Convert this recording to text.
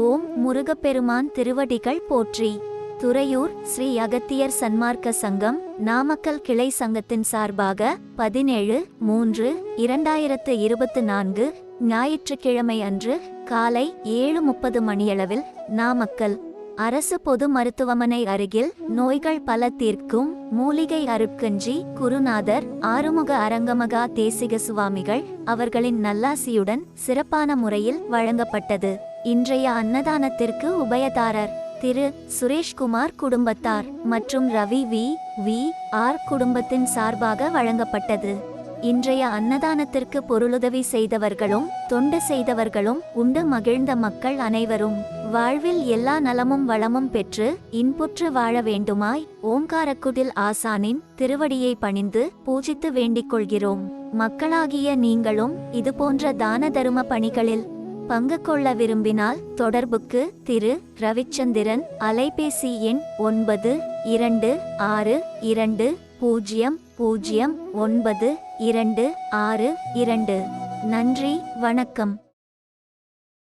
ஓம் முருகப்பெருமான் திருவடிகள் போற்றி. துறையூர் ஸ்ரீ அகத்தியர் சன்மார்க்க சங்கம் நாமக்கல் கிளை சங்கத்தின் சார்பாக பதினேழு மூன்று இரண்டாயிரத்து இருபத்து நான்கு ஞாயிற்றுக்கிழமை அன்று காலை ஏழு முப்பது மணியளவில் நாமக்கல். அரசு பொது மருத்துவமனை அருகில் நோய்கள் பல தீர்க்கும் மூலிகை அருட்கஞ்சி குருநாதர் ஆறுமுக அரங்கமகா தேசிக சுவாமிகள் அவர்களின் நல்லாசியுடன் சிறப்பான முறையில் வழங்கப்பட்டது. இன்றைய அன்னதானத்திற்கு உபயதாரர் திரு சுரேஷ்குமார் குடும்பத்தார் மற்றும் ரவி வி வி ஆர் குடும்பத்தின் சார்பாக வழங்கப்பட்டது. இன்றைய அன்னதானத்திற்கு பொருளுதவி செய்தவர்களும் தொண்டு செய்தவர்களும் உண்டு மகிழ்ந்த மக்கள் அனைவரும் வாழ்வில் எல்லா நலமும் வளமும் பெற்று இன்புற்று வாழ வேண்டுமாய் ஓங்காரக்குடில் ஆசானின் திருவடியை பணிந்து பூஜித்து வேண்டிக் கொள்கிறோம். மக்களாகிய நீங்களும் இதுபோன்ற தான தரும பணிகளில் பங்கு கொள்ள விரும்பினால் தொடர்புக்கு திரு. ரவிச்சந்திரன் அலைபேசி எண் ஒன்பது இரண்டு ஆறு இரண்டு பூஜ்ஜியம் பூஜ்ஜியம் ஒன்பது இரண்டு ஆறு இரண்டு. நன்றி வணக்கம்.